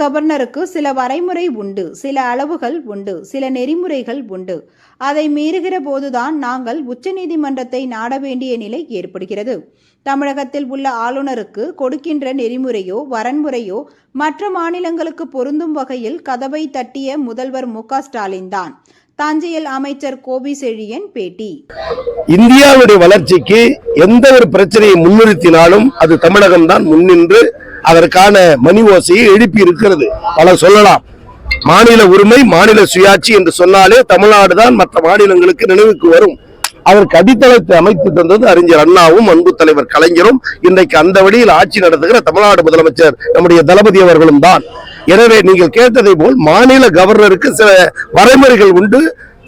கவர்னருக்கு சில வரைமுறை உண்டு சில அளவுகள் உண்டு சில நெறிமுறைகள் உண்டு. அதை மீறுகிற போதுதான் நாங்கள் உச்சநீதிமன்றத்தை நாட வேண்டிய நிலை ஏற்படுகிறது. தமிழகத்தில் உள்ள ஆளுநருக்கு கொடுக்கின்ற நெறிமுறையோ வரன்முறையோ மற்ற மாநிலங்களுக்கு பொருந்தும் வகையில் கதவை தட்டிய முதல்வர் மு க ஸ்டாலின் தான். தஞ்சையில் அமைச்சர் கோபி செழியன் பேட்டி. இந்தியாவுடைய வளர்ச்சிக்கு எந்த ஒரு பிரச்சனையை முன்னிறுத்தினாலும் அது தமிழகம் தான் முன்னின்று அதற்கான மணி ஓசையை எழுப்பி இருக்கிறது. பல சொல்லலாம். மாநில உரிமை மாநில சுயாட்சி என்று சொன்னாலே தமிழ்நாடு தான் மற்ற மாநிலங்களுக்கு நினைவுக்கு வரும். அதற்கு அடித்தளத்தை அமைத்து தந்தது அறிஞர் அண்ணாவும் அன்பு தலைவர் கலைஞரும். இன்றைக்கு அந்த வழியில் ஆட்சி நடத்துகிற தமிழ்நாடு முதலமைச்சர் நம்முடைய தளபதி அவர்களும் தான். எனவே நீங்கள் கேட்டதை போல் மாநில கவர்னருக்கு சில வரைமுறைகள் உண்டு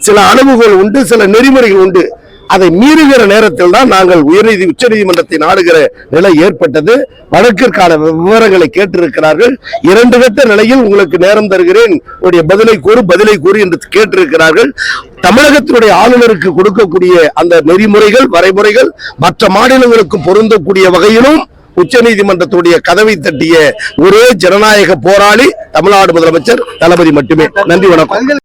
சில அளவுகள் உண்டு சில நெறிமுறைகள் உண்டு. அதை மீறுகிற நேரத்தில் தான் நாங்கள் உயர்நீதி உச்சநீதிமன்றத்தை நாடுகிற நிலை ஏற்பட்டது. வழக்கிற்கான விவரங்களை கேட்டிருக்கிறார்கள். இரண்டு கட்ட நிலையில் உங்களுக்கு நேரம் தருகிறேன். உடைய பதிலை கூறு பதிலை கூறு என்று கேட்டிருக்கிறார்கள். தமிழகத்தினுடைய ஆளுநருக்கு கொடுக்கக்கூடிய அந்த நெறிமுறைகள் வரைமுறைகள் மற்ற மாநிலங்களுக்கு பொருந்தக்கூடிய வகையிலும் உச்சநீதிமன்றத்துடைய கதவை தட்டிய ஒரே ஜனநாயக போராளி தமிழ்நாடு முதலமைச்சர் தளபதி மட்டுமே. நன்றி வணக்கம்.